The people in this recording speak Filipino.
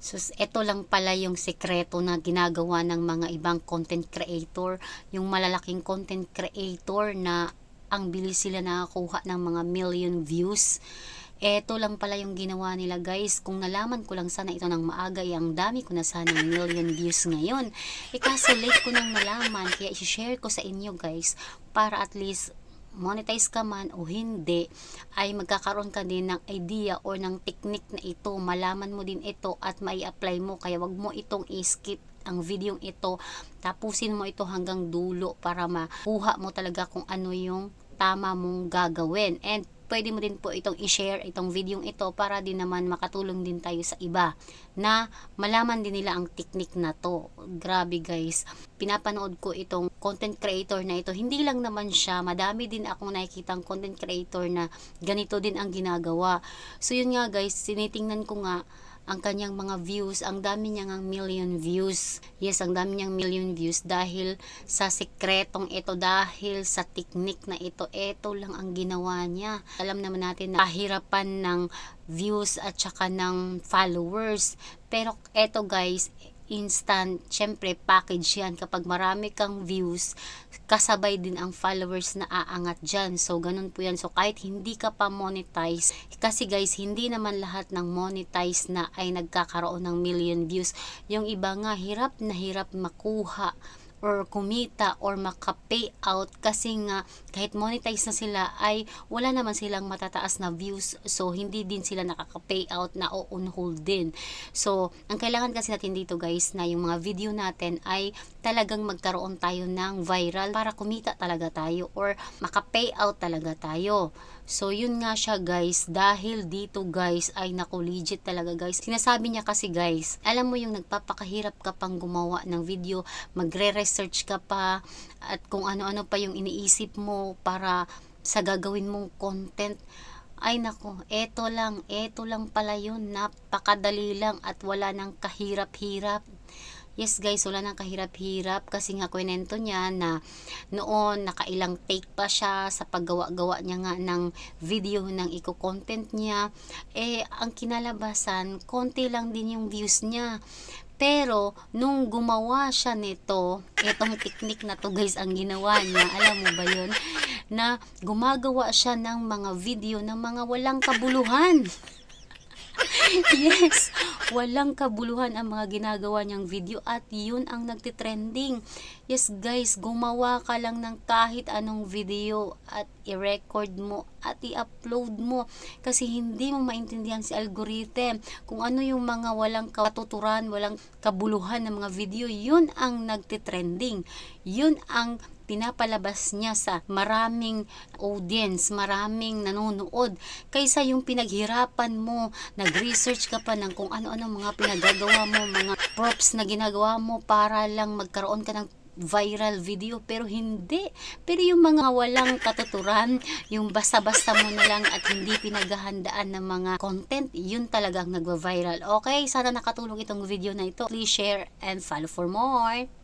So, ito lang pala yung sekreto na ginagawa ng mga ibang content creator, yung malalaking content creator na ang bilis sila nakakuha ng mga million views. Ito lang pala yung ginawa nila guys. Kung nalaman ko lang sana ito ng maaga, ay ang dami ko na sana million views ngayon. E kaso late ko nang nalaman, kaya i-share ko sa inyo guys, para at least monetize ka man o hindi, ay magkakaroon ka din ng idea or ng technique na ito. Malaman mo din ito at mai apply mo. Kaya wag mo itong i-skip ang video ito. Tapusin mo ito hanggang dulo para makuha mo talaga kung ano yung tama mong gagawin. And pwede mo din po itong i-share itong video ito para din naman makatulong din tayo sa iba na malaman din nila ang technique na to. Grabe guys, pinapanood ko itong content creator na ito. Hindi lang naman siya, madami din akong nakikitang content creator na ganito din ang ginagawa. So yun nga guys, sinitingnan ko nga ang kanyang mga views, ang dami niya ng million views. Yes, ang dami niyang million views dahil sa sekretong ito, dahil sa technique na ito, ito lang ang ginawa niya. Alam naman natin na kahirapan ng views at saka ng followers. Pero ito guys, instant, syempre package yan. Kapag marami kang views, kasabay din ang followers na aangat dyan. So, ganun po yan. So, kahit hindi ka pa monetize, kasi guys, hindi naman lahat ng monetize na ay nagkakaroon ng million views. Yung iba nga, hirap na hirap makuha or kumita or maka-pay out kasi nga kahit monetize na sila ay wala naman silang matataas na views so hindi din sila nakaka-pay out na o on hold din. So, ang kailangan kasi natin dito guys na yung mga video natin ay talagang magkaroon tayo ng viral para kumita talaga tayo or maka-pay out talaga tayo. So, yun nga siya guys. Dahil dito guys ay naku legit talaga guys. Sinasabi niya kasi guys, alam mo yung nagpapakahirap ka pang gumawa ng video, magre-research ka pa at kung ano-ano pa yung iniisip mo para sa gagawin mong content. Ay nako, eto lang, eto lang pala yun. Napakadali lang at wala nang kahirap-hirap. Yes guys, wala nang kahirap-hirap kasi nga kwento niya na noon nakailang take pa siya sa paggawa-gawa niya nga ng video ng eco-content niya. Eh, ang kinalabasan, konti lang din yung views niya. Pero, nung gumawa siya nito, itong technique na to guys, ang ginawa niya, alam mo ba yun? Na gumagawa siya ng mga video ng mga walang kabuluhan. yes, walang kabuluhan ang mga ginagawa niyang video at yun ang nagtitrending. Yes guys, gumawa ka lang ng kahit anong video at i-record mo at i-upload mo kasi hindi mo maintindihan si algorithm kung ano yung mga walang katuturan, walang kabuluhan ng mga video, yun ang nagtitrending. Yun ang pinapalabas niya sa maraming audience, maraming nanonood, kaysa yung pinaghirapan mo, nag-research ka pa ng kung ano-ano mga pinagagawa mo, mga props na ginagawa mo para lang magkaroon ka ng viral video pero hindi. Pero yung mga walang katuturan yung basta-basta mo na lang at hindi pinaghahandaan ng mga content yun talagang nagva-viral. Okay sana nakatulong itong video na ito. Please share and follow for more